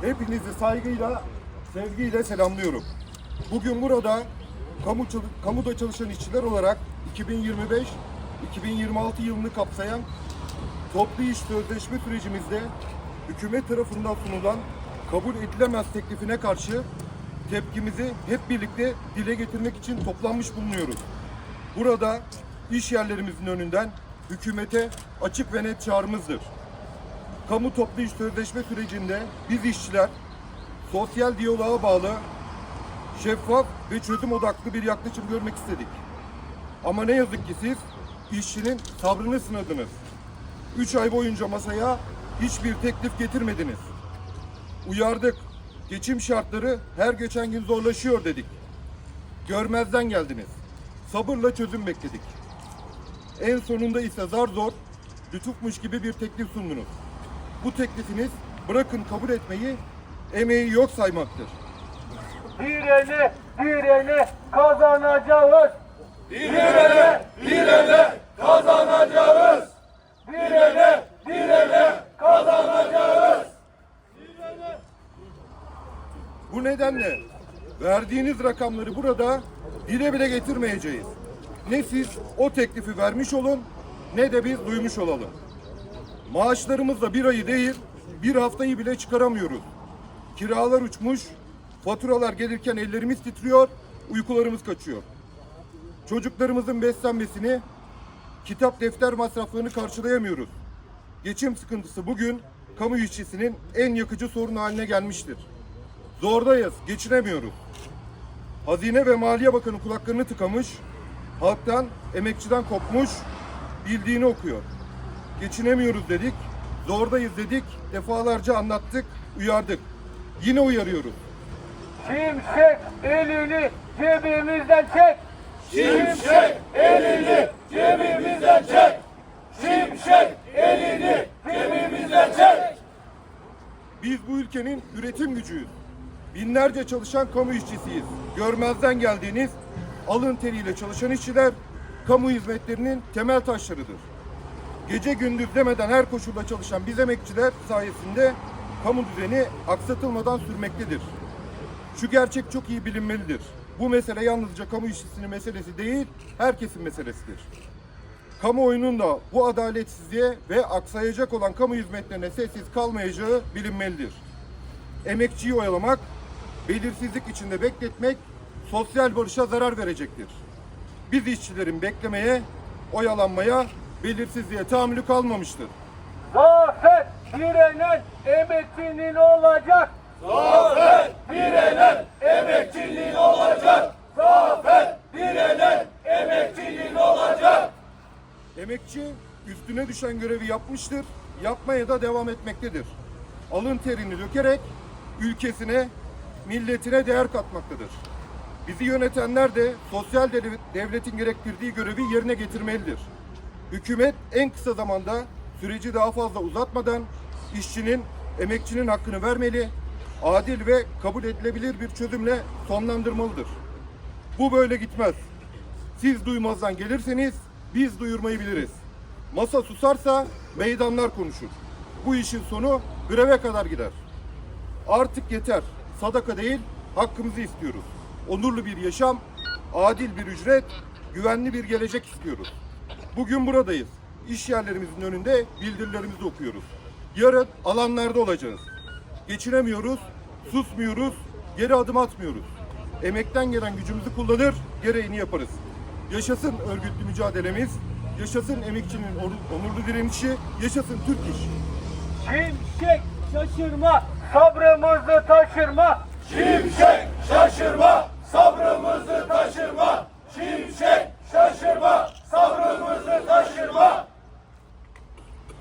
Hepinizi saygıyla, sevgiyle selamlıyorum. Bugün burada kamu kamuda çalışan işçiler olarak 2025-2026 yılını kapsayan toplu iş sözleşme sürecimizde hükümet tarafından sunulan kabul edilemez teklifine karşı tepkimizi hep birlikte dile getirmek için toplanmış bulunuyoruz. Burada iş yerlerimizin önünden hükümete açık ve net çağrımızdır. Kamu toplu iş sözleşme sürecinde biz işçiler sosyal diyaloğa bağlı, şeffaf ve çözüm odaklı bir yaklaşım görmek istedik. Ama ne yazık ki siz işçinin sabrını sınadınız. Üç ay boyunca masaya hiçbir teklif getirmediniz. Uyardık. Geçim şartları her geçen gün zorlaşıyor dedik. Görmezden geldiniz. Sabırla çözüm bekledik. En sonunda ise zar zor, lütufmuş gibi bir teklif sundunuz. Bu teklifiniz bırakın kabul etmeyi, emeği yok saymaktır. Direne, direne kazanacağız. Direne, direne kazanacağız. Direne, direne kazanacağız. Bu nedenle verdiğiniz rakamları burada dile bile getirmeyeceğiz. Ne siz o teklifi vermiş olun ne de biz duymuş olalım. Maaşlarımızla bir ayı değil bir haftayı bile çıkaramıyoruz. Kiralar uçmuş, faturalar gelirken ellerimiz titriyor, uykularımız kaçıyor. Çocuklarımızın beslenmesini, kitap defter masraflarını karşılayamıyoruz. Geçim sıkıntısı bugün kamu işçisinin en yakıcı sorun haline gelmiştir. Zordayız, geçinemiyoruz. Hazine ve Maliye Bakanı kulaklarını tıkamış, halktan, emekçiden kopmuş, bildiğini okuyor. Geçinemiyoruz dedik, zordayız dedik, defalarca anlattık, uyardık. Yine uyarıyoruz. Şimşek elini cebimizden çek. Şimşek elini cebimizden çek. Şimşek elini cebimizden çek. Biz bu ülkenin üretim gücüyüz. Binlerce çalışan kamu işçisiyiz. Görmezden geldiğiniz alın teriyle çalışan işçiler kamu hizmetlerinin temel taşlarıdır. Gece gündüz demeden her koşulda çalışan biz emekçiler sayesinde kamu düzeni aksatılmadan sürmektedir. Şu gerçek çok iyi bilinmelidir. Bu mesele yalnızca kamu işçisinin meselesi değil, herkesin meselesidir. Kamuoyunun da bu adaletsizliğe ve aksayacak olan kamu hizmetlerine sessiz kalmayacağı bilinmelidir. Emekçiyi oyalamak, belirsizlik içinde bekletmek sosyal barışa zarar verecektir. Biz işçilerin beklemeye, oyalanmaya, belirsizliğe tahammülü kalmamıştır. Zafer direnen emekçinin olacak. Zafer direnen emekçiliğin olacak. Zafer direnen emekçiliğin olacak. Emekçi üstüne düşen görevi yapmıştır, yapmaya da devam etmektedir. Alın terini dökerek ülkesine, milletine değer katmaktadır. Bizi yönetenler de sosyal dev- devletin gerektirdiği görevi yerine getirmelidir. Hükümet en kısa zamanda süreci daha fazla uzatmadan işçinin, emekçinin hakkını vermeli, adil ve kabul edilebilir bir çözümle sonlandırmalıdır. Bu böyle gitmez. Siz duymazdan gelirseniz biz duyurmayı biliriz. Masa susarsa meydanlar konuşur. Bu işin sonu greve kadar gider. Artık yeter. Sadaka değil, hakkımızı istiyoruz. Onurlu bir yaşam, adil bir ücret, güvenli bir gelecek istiyoruz. Bugün buradayız. İş yerlerimizin önünde bildirilerimizi okuyoruz. Yarın alanlarda olacağız. Geçinemiyoruz, susmuyoruz, geri adım atmıyoruz. Emekten gelen gücümüzü kullanır, gereğini yaparız. Yaşasın örgütlü mücadelemiz, yaşasın emekçinin onur- onurlu direnişi, yaşasın Türk İş. Şimşek şaşırma sabrımızı taşırma. Şimşek